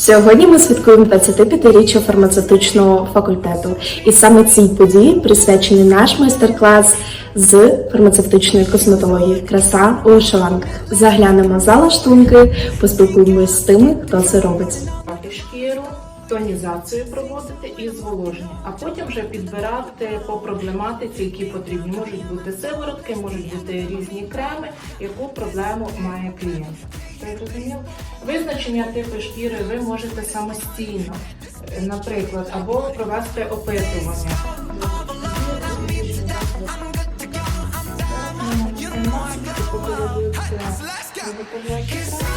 Сьогодні ми святкуємо 25-річчя фармацевтичного факультету, і саме цій події присвячений наш майстер-клас з фармацевтичної косметології Краса у вишиванках. Заглянемо за лаштунки, поспілкуємося з тими, хто це робить. Тонізацію проводити і зволоження, а потім вже підбирати по проблематиці, які потрібні. Можуть бути сиворотки, можуть бути різні креми, яку проблему має клієнт. Визначення типу шкіри ви можете самостійно, е, наприклад, або провести опитування. Shining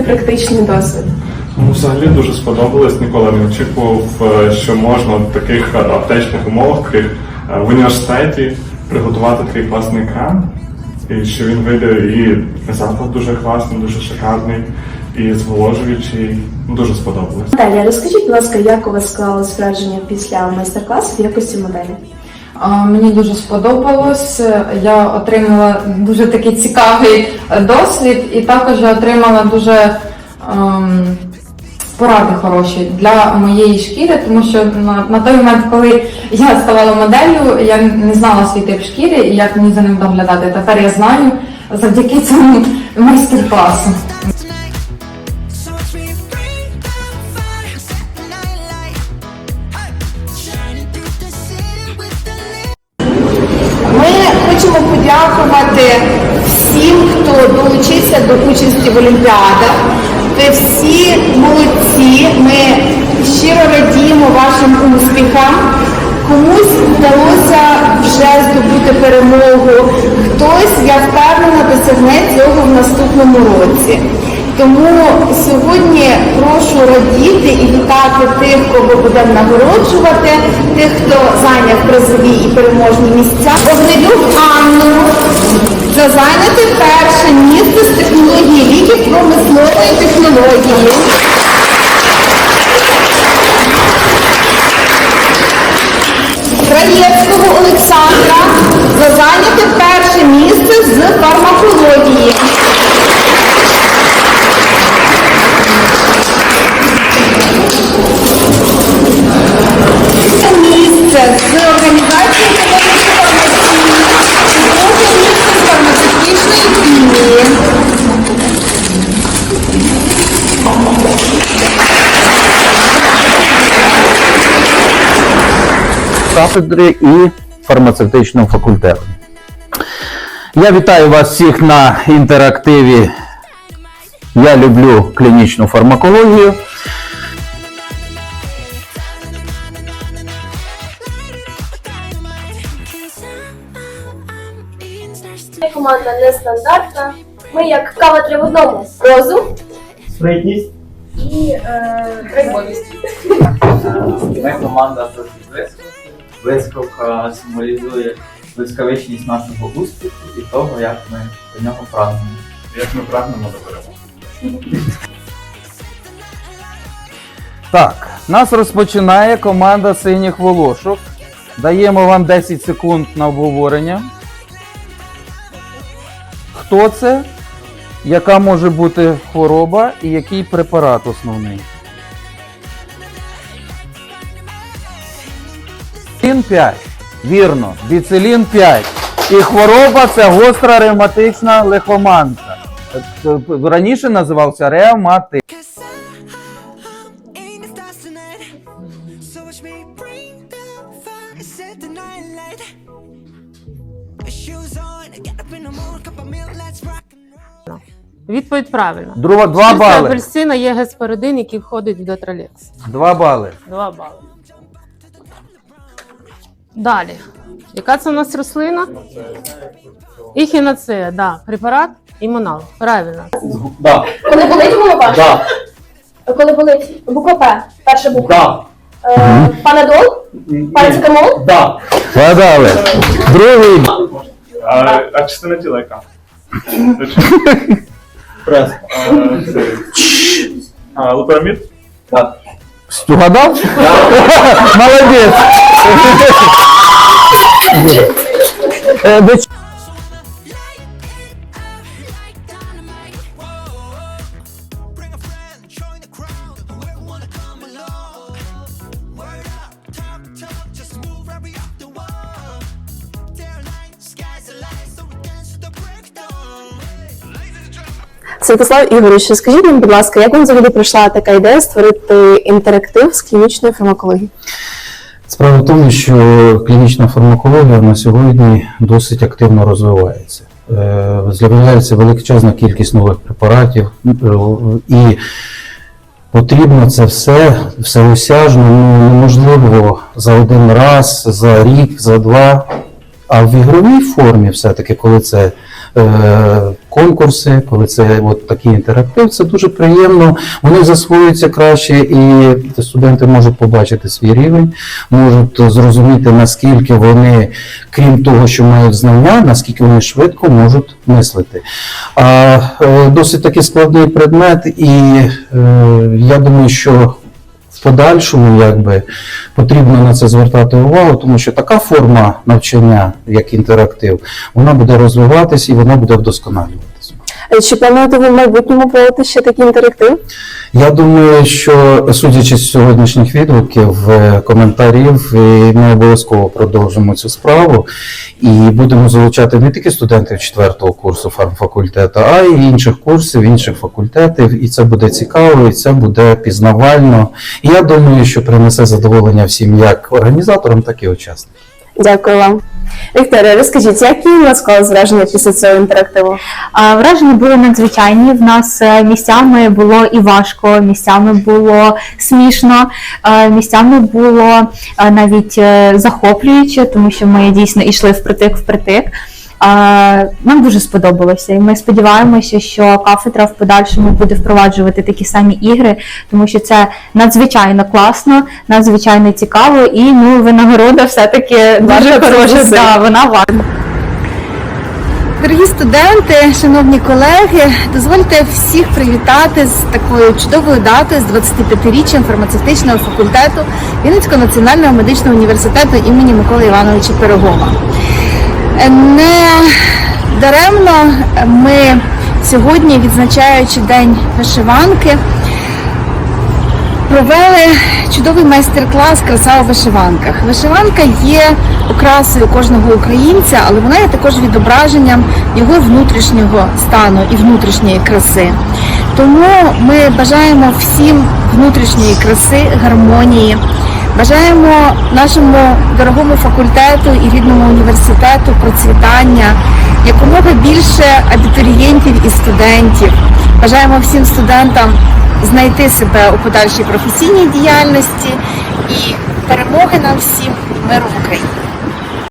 такий практичний досвід. Ну, взагалі дуже сподобалось. Ніколи не очікував, е, що можна в таких аптечних умовах, таких е, в університеті приготувати такий класний крем. І що він вийде і запах дуже класний, дуже шикарний, і зволожуючий. Ну, Дуже сподобалось. Наталія, розкажіть, будь ласка, як у вас склалось враження після майстер-класу в якості моделі? Мені дуже сподобалось. Я отримала дуже такий цікавий е, досвід, і також отримала дуже ем, поради хороші для моєї шкіри, тому що на, на той момент, коли я ставала моделлю, я не знала свій тип шкіри і як мені за ним доглядати. Тепер я знаю завдяки цьому майстер-класу. Хочемо подякувати всім, хто долучився до участі в Олімпіадах. Ви всі молодці. Ми щиро радіємо вашим успіхам. Комусь вдалося вже здобути перемогу, хтось, я впевнена, досягне цього в наступному році. Тому сьогодні прошу радіти і вітати тих, кого будемо нагороджувати, тих, хто зайняв призові і переможні місця. Вогнелюк Анну за зайняти перше місце з технології ліків промислової технології. Краєвського Олександра за зайняте перше місце з фармакології. Кафедри і фармацевтичного факультету. Я вітаю вас всіх на інтерактиві. Я люблю клінічну фармакологію. Команда нестандартна. Ми як кава три в одному. Розум Спритність. і е, драйвовість. Ми команда блискавки. Блискавка символізує блискавичність нашого успіху і того, як ми до нього прагнемо. Як ми прагнемо до перемоги. Так, нас розпочинає команда синіх волошок. Даємо вам 10 секунд на обговорення. Хто це? Яка може бути хвороба і який препарат основний? Біцилін 5. Вірно, біцилін 5. І хвороба це гостра ревматична лихоманка. Е, Раніше називався roll. Відповідь правильна. Друга, два бали. апельсина є гесперидин, який входить в дотролекс. Два бали. Два бали. Далі. Яка це у нас рослина? Іхінацея, да. Препарат імунал. Правильно. Да, Коли болить голова? да, Коли болить буква П, перша буква. да, Е, панадол, парацетамол, да. Вгадали. Другий. А, а частина тіла яка? Прес. А, це- А? Так. Вгадав? Молодець. Е. Святослав Ігорович, скажіть нам, будь ласка, як вам взагалі прийшла така ідея створити інтерактив з клінічної фармакології? Справа в тому, що клінічна фармакологія на сьогодні досить активно розвивається. Е, З'являється величезна кількість нових препаратів, і потрібно це все всеосяжно, ну, неможливо за один раз, за рік, за два. А в ігровій формі, все-таки, коли це е, конкурси, коли це от такий інтерактив, це дуже приємно. Вони засвоюються краще, і студенти можуть побачити свій рівень, можуть зрозуміти, наскільки вони, крім того, що мають знання, наскільки вони швидко можуть мислити. А е, досить таки складний предмет, і е, я думаю, що подальшому якби потрібно на це звертати увагу, тому що така форма навчання, як інтерактив, вона буде розвиватись і вона буде вдосконалюватися. Е, Чи плануєте ви в майбутньому проводити ще такий інтерактив? Я думаю, що судячи з сьогоднішніх відгуків, е, коментарів, ми обов'язково продовжимо цю справу і будемо залучати не тільки студентів четвертого курсу фармфакультету, а й інших курсів, інших факультетів. І це буде цікаво, і це буде пізнавально. І я думаю, що принесе задоволення всім як організаторам, так і учасникам. Дякую вам. Вікторія, розкажіть, які у вас склали враження після цього інтерактиву? Враження були надзвичайні. В нас е, місцями було і важко, місцями було смішно, е, місцями було е, навіть захоплююче, тому що ми дійсно йшли впритик впритик. А, Нам дуже сподобалося, і ми сподіваємося, що кафедра в подальшому буде впроваджувати такі самі ігри, тому що це надзвичайно класно, надзвичайно цікаво, і ну винагорода все-таки дуже хороша. Да, вона варта. Дорогі студенти, шановні колеги, дозвольте всіх привітати з такою чудовою датою з 25-річчям фармацевтичного факультету Вінницького національного медичного університету імені Миколи Івановича Пирогова. Не даремно ми сьогодні, відзначаючи День вишиванки, провели чудовий майстер-клас Краса у вишиванках. Вишиванка є окрасою кожного українця, але вона є також відображенням його внутрішнього стану і внутрішньої краси. Тому ми бажаємо всім внутрішньої краси, гармонії, Бажаємо нашому дорогому факультету і рідному університету процвітання, якомога більше абітурієнтів і студентів. Бажаємо всім студентам знайти себе у подальшій професійній діяльності і перемоги нам всім миру в Україні.